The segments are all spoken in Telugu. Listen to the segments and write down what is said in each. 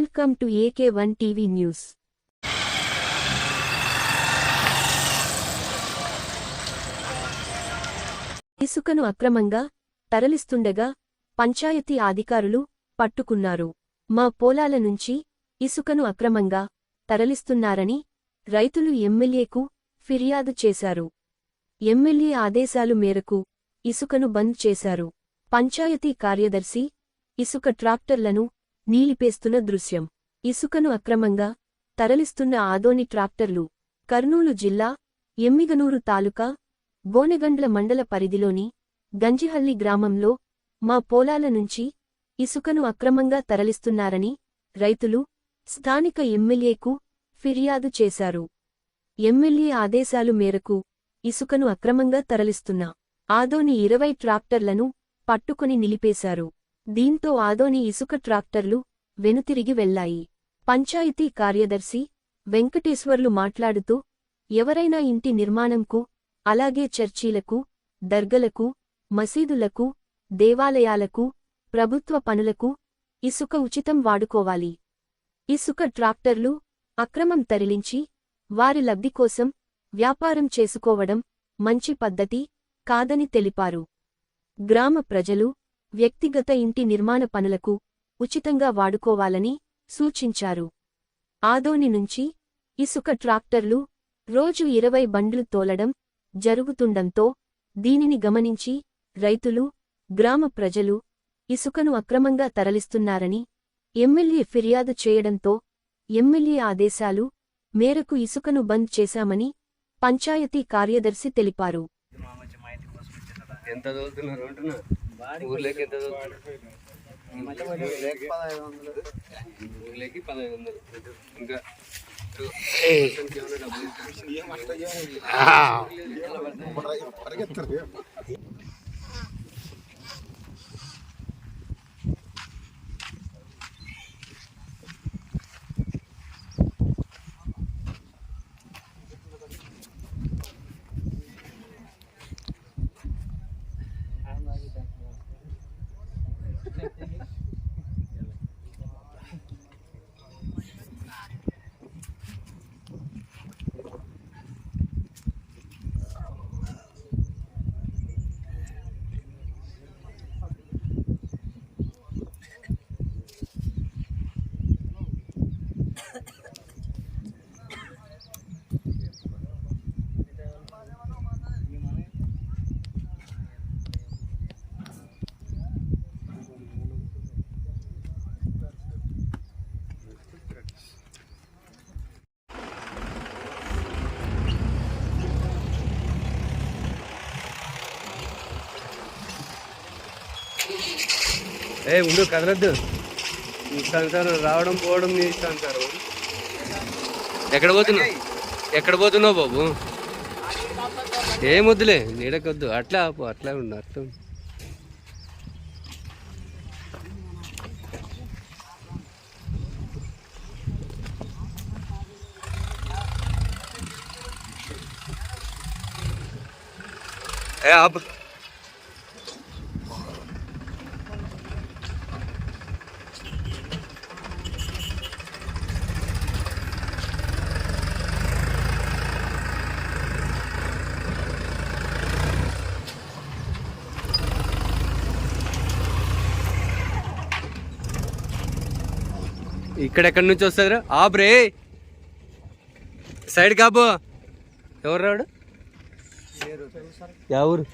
Welcome to AK one TV news ఇసుకను అక్రమంగా తరలిస్తుండగా పంచాయతీ అధికారులు పట్టుకున్నారు. మా పోలాల నుంచి ఇసుకను అక్రమంగా తరలిస్తున్నారని రైతులు ఎమ్మెల్యేకు ఫిర్యాదు చేశారు. ఎమ్మెల్యే ఆదేశాలు మేరకు ఇసుకను బంద్ చేశారు. పంచాయతీ కార్యదర్శి ఇసుక ట్రాక్టర్లను నీలిపేస్తున్న దృశ్యం. ఇసుకను అక్రమంగా తరలిస్తున్న ఆదోని ట్రాక్టర్లు. కర్నూలు జిల్లా ఎమ్మిగనూరు తాలూకా గోనెగండ్ల మండల పరిధిలోని గంజిహల్లి గ్రామంలో మా పోలాల నుంచి ఇసుకను అక్రమంగా తరలిస్తున్నారని రైతులు స్థానిక ఎమ్మెల్యేకు ఫిర్యాదు చేశారు. ఎమ్మెల్యే ఆదేశాలు మేరకు ఇసుకను అక్రమంగా తరలిస్తున్న ఆదోని ఇరవై ట్రాక్టర్లను పట్టుకుని నిలిపేశారు. దీంతో ఆదోని ఇసుక ట్రాక్టర్లు వెనుతిరిగి వెళ్ళాయి పంచాయతీ కార్యదర్శి వెంకటేశ్వర్లు మాట్లాడుతూ ఎవరైనా ఇంటి నిర్మాణంకు అలాగే చర్చీలకు దర్గలకు మసీదులకు దేవాలయాలకు ప్రభుత్వ పనులకు ఇసుక ఉచితం వాడుకోవాలి. ఇసుక ట్రాక్టర్లు అక్రమం తరలించి వారి లబ్ధి కోసం వ్యాపారం చేసుకోవడం మంచి పద్ధతి కాదని తెలిపారు. గ్రామ ప్రజలు వ్యక్తిగత ఇంటి నిర్మాణ పనులకు ఉచితంగా వాడుకోవాలని సూచించారు. ఆదోని నుంచి ఇసుక ట్రాక్టర్లు రోజు ఇరవై బండ్లు తోలడం జరుగుతుండంతో దీనిని గమనించి రైతులు గ్రామ ప్రజలు ఇసుకను అక్రమంగా తరలిస్తున్నారని ఎమ్మెల్యే ఫిర్యాదు చేయడంతో ఎమ్మెల్యే ఆదేశాలు మేరకు ఇసుకను బంద్ చేశామని పంచాయతీ కార్యదర్శి తెలిపారు. ఎంత చదువుతున్నారు అంటున్నా ఊర్లోకి ఎంత చదువుతున్నారు ఊర్లోకి పదహైదు వందలు ఇంకా సంఖ్య ఏ ఉండు కదలద్దు. ఇష్టానుసారం రావడం పోవడం నీ ఇష్టానుసారం ఎక్కడ పోతున్నావు? ఎక్కడ పోతున్నావు బాబు? ఏమొద్దులే నీడకొద్దు. అట్లా ఆపు అట్లా ఉండు అర్థం. ఏ ఆపు. ఇక్కడెక్కడి నుంచి వస్తుందిరా? ఆబ్రే సైడ్ కాబో ఎవరు రాడు? యా ఊరు.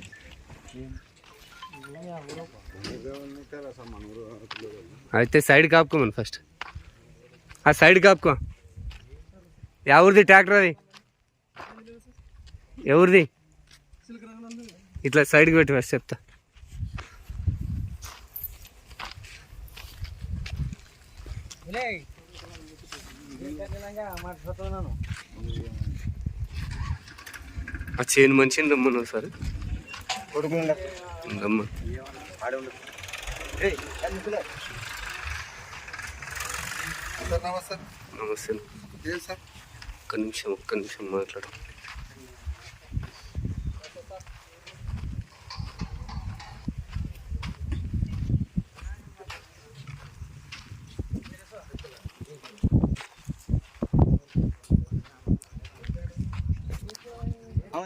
అయితే సైడ్ కాపుకోమని ఫస్ట్. ఆ సైడ్ కాపుకో. యా ఊరిది ట్రాక్టర్ అది. ఎవరిది? ఇట్లా సైడ్కి పెట్టి ఫస్ట్ చెప్తా. ఆ చేను మనిషిని రమ్మను ఒకసారి. రమ్మ సార్ నమస్తే. ఒక్క నిమిషం ఒక్క నిమిషం మాట్లాడు.